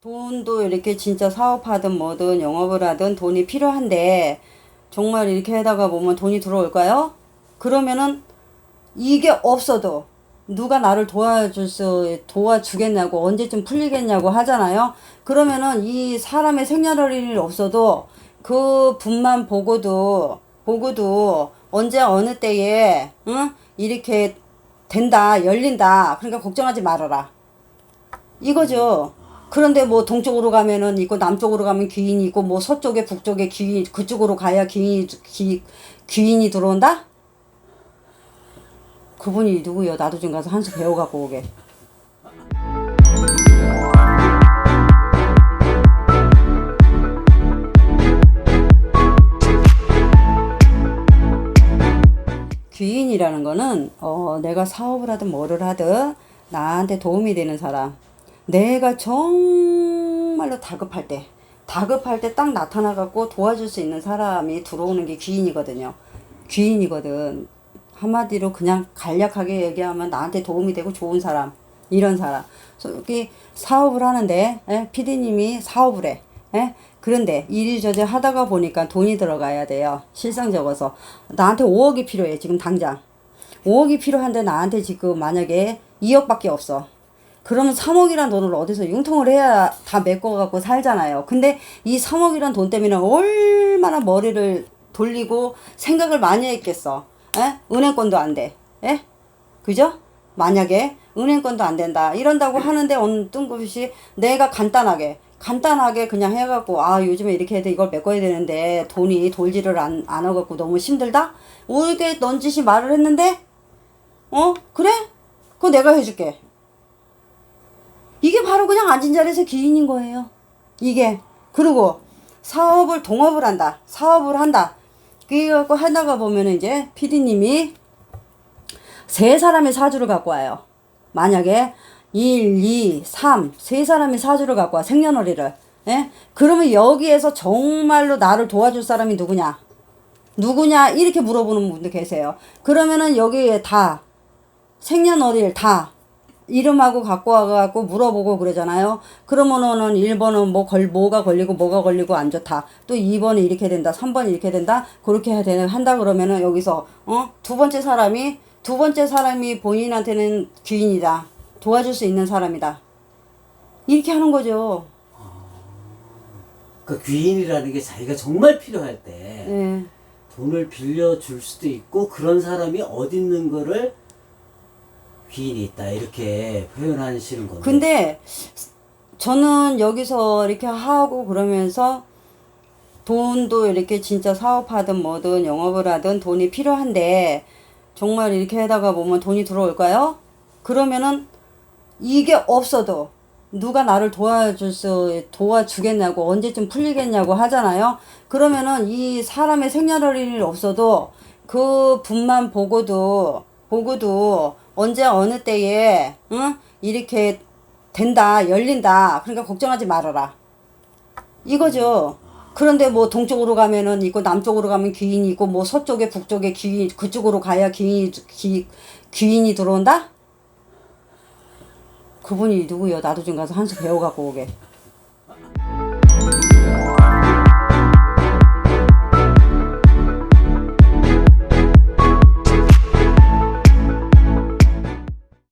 돈도 이렇게 진짜 사업하든 뭐든 영업을 하든 돈이 필요한데 정말 이렇게 하다가 보면 돈이 들어올까요? 그러면은 이게 없어도 누가 나를 도와줄 수 도와주겠냐고 언제쯤 풀리겠냐고 하잖아요. 그러면은 이 사람의 생년월 일이 없어도 그 분만 보고도 보고도 언제 어느 때에 응? 이렇게 된다 열린다 그러니까 걱정하지 말아라 이거죠. 그런데 뭐 동쪽으로 가면은 있고 남쪽으로 가면 귀인이 있고 뭐 서쪽에 북쪽에 귀인 그쪽으로 가야 귀인이 귀, 귀인이 들어온다? 그분이 누구요? 나도 좀 가서 한수 배워 갖고 오게. 귀인이라는 거는 어, 내가 사업을 하든 뭐를 하든 나한테 도움이 되는 사람. 내가 정말로 다급할 때, 다급할 때 딱 나타나 갖고 도와줄 수 있는 사람이 들어오는 게 귀인이거든요. 귀인이거든. 한마디로 그냥 간략하게 얘기하면 나한테 도움이 되고 좋은 사람. 이런 사람. 여기 사업을 하는데, 예, 피디님이 사업을 해. 예? 그런데 이리저리 하다가 보니까 돈이 들어가야 돼요. 실상 적어서. 나한테 5억이 필요해, 지금 당장. 5억이 필요한데 나한테 지금 만약에 2억밖에 없어. 그러면 3억이란 돈을 어디서 융통을 해야 다 메꿔갖고 살잖아요. 근데 이 3억이란 돈 때문에 얼마나 머리를 돌리고 생각을 많이 했겠어. 에? 은행권도 안 돼. 에? 그죠? 만약에 은행권도 안 된다. 이런다고 하는데 어느 뜬금없이 내가 간단하게 간단하게 그냥 해갖고 아 요즘에 이렇게 해도 이걸 메꿔야 되는데 돈이 돌지를 안, 안 하갖고 너무 힘들다? 이렇게 넌지시 말을 했는데 어? 그래? 그거 내가 해줄게. 바로 그냥 앉은 자리에서 기인인 거예요. 이게. 그리고 사업을 동업을 한다. 사업을 한다. 그래갖고 하다가 보면은 이제 피디님이 세 사람의 사주를 갖고 와요. 만약에 1, 2, 3, 세 사람의 사주를 갖고 와. 생년월일을. 예? 그러면 여기에서 정말로 나를 도와줄 사람이 누구냐? 누구냐? 이렇게 물어보는 분도 계세요. 그러면은 여기에 다 생년월일 다 이름하고 갖고 와갖고 물어보고 그러잖아요. 그러면은 1번은 뭐 걸, 뭐가 걸리고 뭐가 걸리고 안 좋다. 또 2번이 이렇게 된다. 3번이 이렇게 된다. 그렇게 해야 되는, 한다 그러면은 여기서, 어? 두 번째 사람이, 두 번째 사람이 본인한테는 귀인이다. 도와줄 수 있는 사람이다. 이렇게 하는 거죠. 그 귀인이라는 게 자기가 정말 필요할 때 예. 돈을 빌려줄 수도 있고 그런 사람이 어디 있는 거를 귀인이 있다 이렇게 표현하시는 건데 근데 저는 여기서 이렇게 하고 그러면서 돈도 이렇게 진짜 사업하든 뭐든 영업을 하든 돈이 필요한데 정말 이렇게 하다가 보면 돈이 들어올까요? 그러면은 이게 없어도 누가 나를 도와줄 수 도와주겠냐고 언제쯤 풀리겠냐고 하잖아요. 그러면은 이 사람의 생년월일이 없어도 그 분만 보고도 보고도 언제 어느 때에 응? 이렇게 된다 열린다 그러니까 걱정하지 말아라 이거죠. 그런데 뭐 동쪽으로 가면은 있고 남쪽으로 가면 귀인이 있고 뭐 서쪽에 북쪽에 귀인 그쪽으로 가야 귀인이 귀, 귀인이 들어온다? 그분이 누구요? 나도 좀 가서 한수 배워갖고 오게.